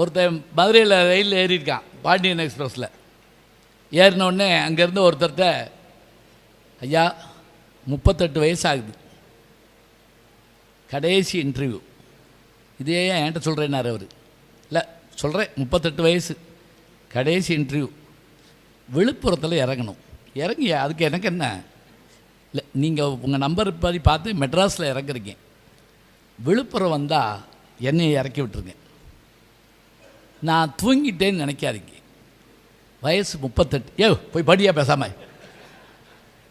ஒருத்தன் மதுரையில் ரயிலில் ஏறியிருக்கான் பாண்டியன் எக்ஸ்பிரஸில். ஏறினோடனே அங்கேருந்து ஒருத்தர்கிட்ட ஐயா முப்பத்தெட்டு வயசு ஆகுது கடைசி இன்டர்வியூ இதே ஏன் என்கிட்ட சொல்கிறேன்னாரு அவர். இல்லை சொல்கிறேன் முப்பத்தெட்டு வயசு. கடைசி இன்டர்வியூ விழுப்புரத்தில் இறங்கணும். இறங்கியா? அதுக்கு எனக்கு என்ன? இல்லை நீங்கள் உங்கள் நம்பர் படி பார்த்து மெட்ராஸில் இறங்குறீங்க. விழுப்புரம் வந்தால் என்னையை இறக்கி விட்டுருங்க. நான் தூங்கிட்டேன்னு நினைக்காதீங்க. வயசு முப்பத்தெட்டு. ஏ போய் படியா பேசாம.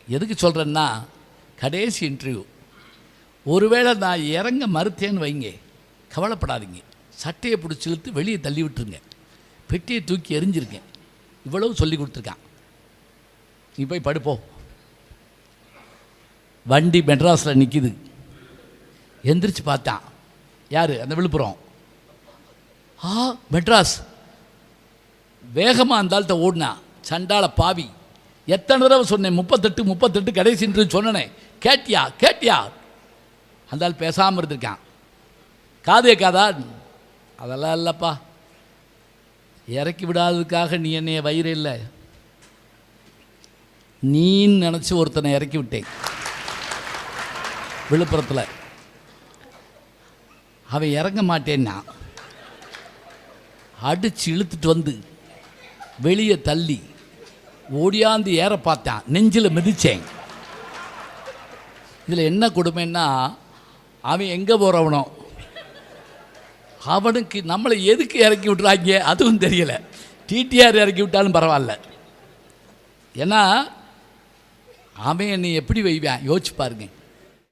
எதுக்கு சொல்கிறேன்னா கடைசி இன்டர்வியூ ஒருவேளை நான் இறங்க மறுத்தேன்னு வைங்க. கவலைப்படாதீங்க. சட்டையை பிடிச்சி இழுத்து வெளியே தள்ளி விட்டுருங்க. பெட்டியை தூக்கி எரிஞ்சிருக்கேன் இவ்வளவு சொல்லி கொடுத்துருக்கான். நீ போய் படுப்போ வண்டி மெட்ராஸில் நிற்கிது எந்திரிச்சு பார்த்தான். யார்? அந்த விழுப்புரம். ஆ மெட்ராஸ். வேகமாக அந்த ஓடினா சண்டால பாவி. எத்தனை தடவை சொன்னேன் முப்பத்தெட்டு முப்பத்தெட்டு கடைசின்று சொன்னனே. கேட்டியா கேட்டியா? அந்த ஆள் பேசாமல் இருந்திருக்கான். காதே காதா? அதெல்லாம் இல்லைப்பா. இறக்கி விடாததுக்காக நீ என்னைய வயிறு இல்லை. நீன்னு நினச்சி ஒருத்தனை இறக்கி விட்டேன். விழுப்புரத்தில். அவன் இறங்க மாட்டேன்னா அடித்து இழுத்துட்டு வந்து வெளியே தள்ளி ஓடியாந்து ஏற பார்த்தான். நெஞ்சில் மிதித்தேன் இதில் என்ன கொடுமைன்னா அவன் எங்கே போகிறவனோ அவனுக்கு நம்மளை எதுக்கு இறக்கி விட்றாங்க அதுவும் தெரியலை. டிடிஆர் இறக்கி விட்டாலும் பரவாயில்ல. ஏன்னா அவன் என்னை எப்படி வைவான்? யோசிச்சு பாருங்க.